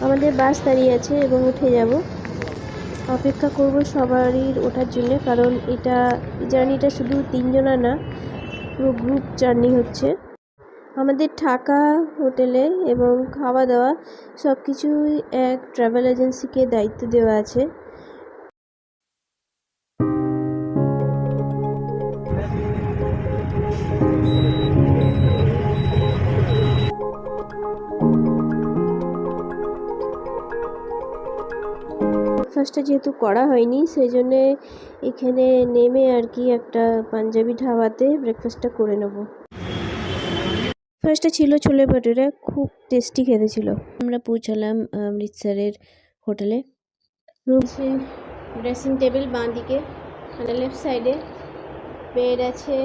আমাদের বাস দাঁড়িয়ে আছে এবং উঠে যাব। অপেক্ষা করব সবারই ওঠার জন্য, কারণ এটা জার্নিটা শুধু তিনজনা না, পুরো গ্রুপ জার্নি হচ্ছে। আমাদের থাকা হোটেলে এবং খাওয়া দাওয়া সব কিছুই এক ট্রাভেল এজেন্সিকে দায়িত্ব দেওয়া আছে। ব্রেকফাস্টটা যেহেতু করা হয়নি সেই জন্যে এখানে নেমে আর কি একটা পাঞ্জাবি ধাবাতে ব্রেকফাস্টটা করে নেব। ব্রেকফাস্টটা ছিল ছোলে ভাটুরে, খুব টেস্টি খেতে ছিল। আমরা পৌঁছালাম অমৃতসরের হোটেলে। রুম ড্রেসিং টেবিল বাঁ দিকে লেফট সাইডে বেড আছে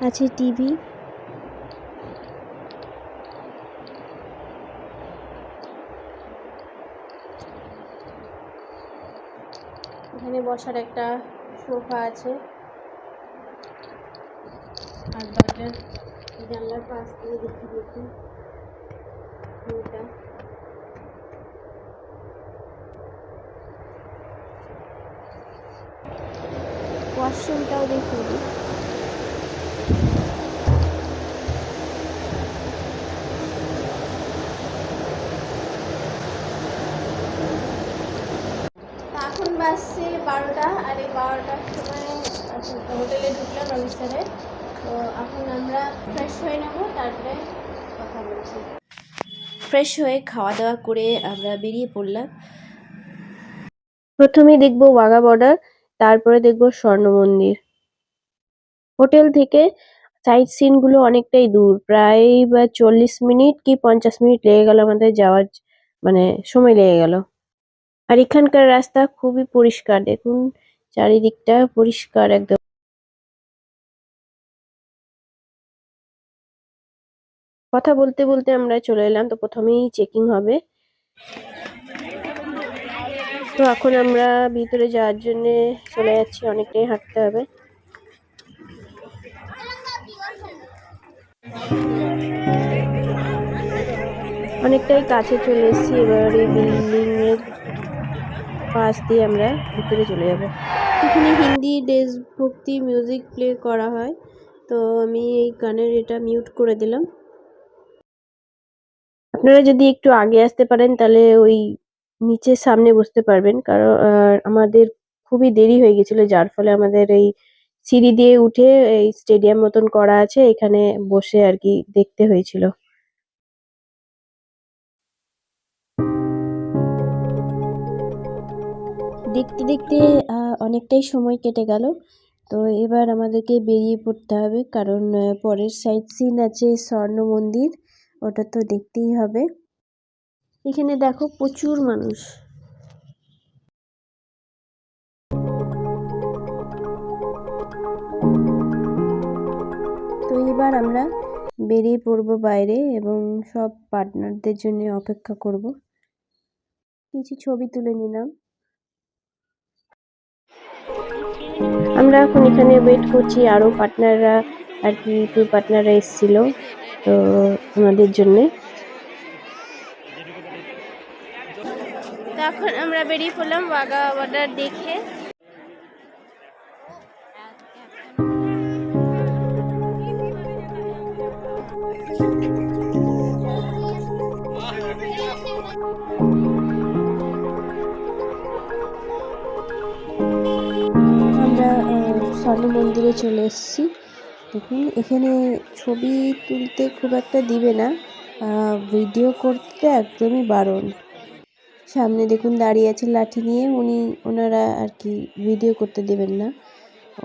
আছে টিভি। এখানে বসার একটা সোফা আছে। আর দরজার জানলার পাশ দিয়ে দেখি দেখি ওয়াশরুমটাও দেখিয়ে দিই এখন বাজছে বারোটা আর এই বারোটার সময় হোটেলে ঢুকলাম অমৃতসরে তো এখন আমরা ফ্রেশ হয়ে নেব তারপরে কথা বলছি। ফ্রেশ হয়ে খাওয়া দাওয়া করে আমরা বেরিয়ে পড়লাম। প্রথমেই দেখব ওয়াঘা বর্ডার তারপরে দেখব স্বর্ণ মন্দির। হোটেল থেকে সাইট সিনগুলো অনেকটাই দূর প্রায় বা চল্লিশ মিনিট কি পঞ্চাশ মিনিট লেগে গেল আমাদের যাওয়ার মানে সময় লেগে গেল। আর এখানকার রাস্তা খুবই পরিষ্কার। দেখুন, চারিদিকটা পরিষ্কার একদম। কথা বলতে বলতে আমরা চলে এলাম, তো প্রথমেই চেকিং হবে। তো এখন আমরা ভিতরে যাওয়ার জন্য চলে যাচ্ছি, অনেকটাই হাঁটতে হবে। অনেকটাই কাছে চলে এসেছি, এবার এই বিল্ডিং এর পাশ দিয়ে আমরা ভিতরে চলে যাব। এখানে হিন্দি দেশভক্তি মিউজিক প্লে করা হয়। তো আমি এই গানের এটা মিউট করে দিলাম। আপনারা যদি একটু আগে আসতে পারেন, তাহলে ওই নিচের সামনে বসতে পারবেন। কারণ আমাদের খুবই দেরি হয়ে গেছিল, যার ফলে আমাদের এই সিঁড়ি দিয়ে উঠে এই স্টেডিয়াম মতন করা আছে। এখানে বসে আর কি দেখতে হয়েছিল। দেখতে দেখতে অনেকটাই সময় কেটে গেল। তো এবার আমাদেরকে বেরিয়ে পড়তে হবে, কারণ পরের সাইড সিন আছে স্বর্ণ মন্দির, ওটা তো দেখতেই হবে। এখানে দেখো প্রচুর মানুষ। তো এবার আমরা বেরিয়ে পড়ব বাইরে এবং সব পার্টনারদের জন্য অপেক্ষা করব। কিছু ছবি তুলে নিলাম। আমরা এখন এখানে ওয়েট করছি, আরও পার্টনাররা আর কি টু পার্টনাররা এসেছিল, তো আমাদের জন্যে। এখন আমরা বেরিয়ে পড়লাম ওয়াগা বর্ডার দেখে। আমরা স্বর্ণ মন্দিরে চলে এসেছি। দেখুন, এখানে ছবি তুলতে খুব একটা দিবে না ভিডিও করতে একদমই বারণ। সামনে দেখুন, দাঁড়িয়ে আছে লাঠি নিয়ে, উনি, ওনারা আর কি ভিডিও করতে দেবেন না।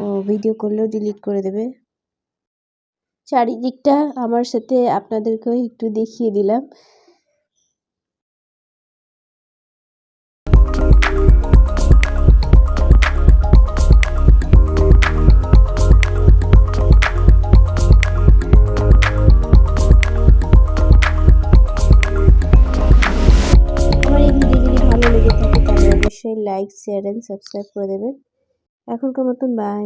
ও ভিডিও করলেও ডিলিট করে দেবে। চারিদিকটা আমার সাথে আপনাদেরকেও একটু দেখিয়ে দিলাম। লাইক শেয়ার এন্ড সাবস্ক্রাইব করে দেবেন। এখনকার মতন বাই